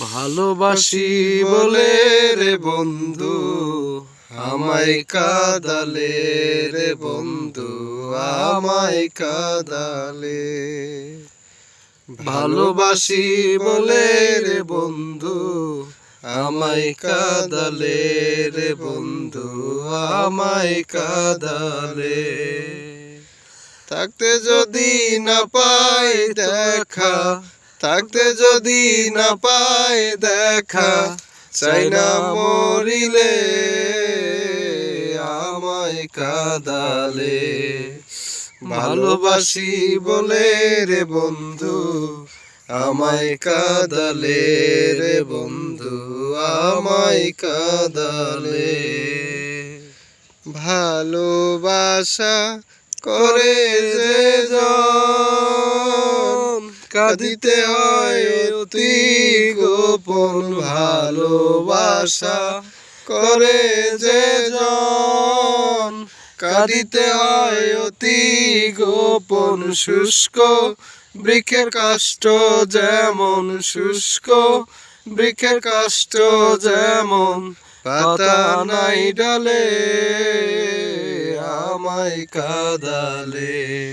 ভালোবাসি বলে রে বন্ধু, আমায় কাদালে রে বন্ধু, আমায় কাদালে। ভালোবাসি বলে রে বন্ধু, আমায় কাদালে রে বন্ধু, আমায় কাদালে। থাকতে যদি না পাই দেখা থাকতে যদি না পাই দেখা, চাই না মরিলে আমায় কাদালে। ভালোবাসি বলে রে বন্ধু, আমায় কাদালে রে বন্ধু, আমায় কাদালে। ভালোবাসা করে যে জন কাঁদিতে হয় অতি গোপন ভালোবাসা। করে যে জন কাঁদিতে হয় অতি গোপন শুষ্ক, বৃক্ষের কাষ্ট যেমন শুষ্ক, বৃক্ষের কাষ্ট যেমন পাতা নাই ডালে, আমায় কাদালে।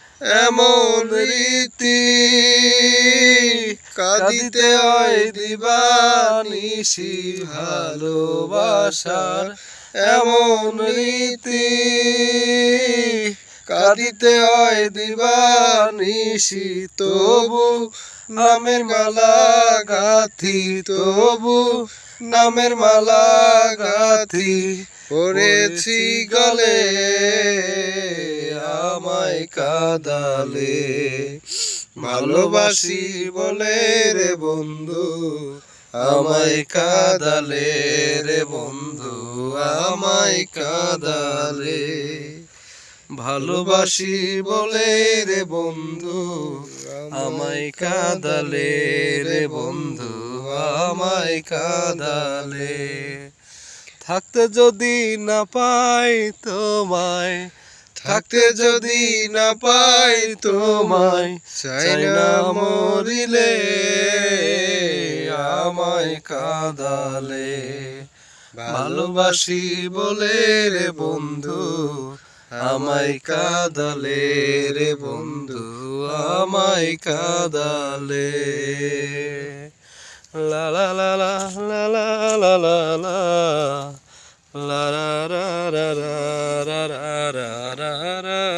এমন রীতি কাঁদিতে হয় দিবানিসি ভালোবাসার। এমন রীতি কাঁদিতে হয় দিবানিসি তবু নামের মালা গাথি, তবু নামের মালা গাথি পড়েছি গলে। আমায় কাদালে। ভালোবাসি বলে রে বন্ধু, আমায় কাদালে রে বন্ধু, আমায় কাদালে। ভালোবাসি বলে রে বন্ধু, আমায় কাদালে রে বন্ধু, আমায় কাদালে। থাকতে যদি না পাই তোমায় থাকতে যদি না পাই তোমায়, চাই না মরিলে, আমায় কাদালে। ভালোবাসি বলে রে বন্ধু, আমায় কাদালে রে বন্ধু, আমায় কাদালে। লা লা লা লা লা লা লা লা লা লা রা রা para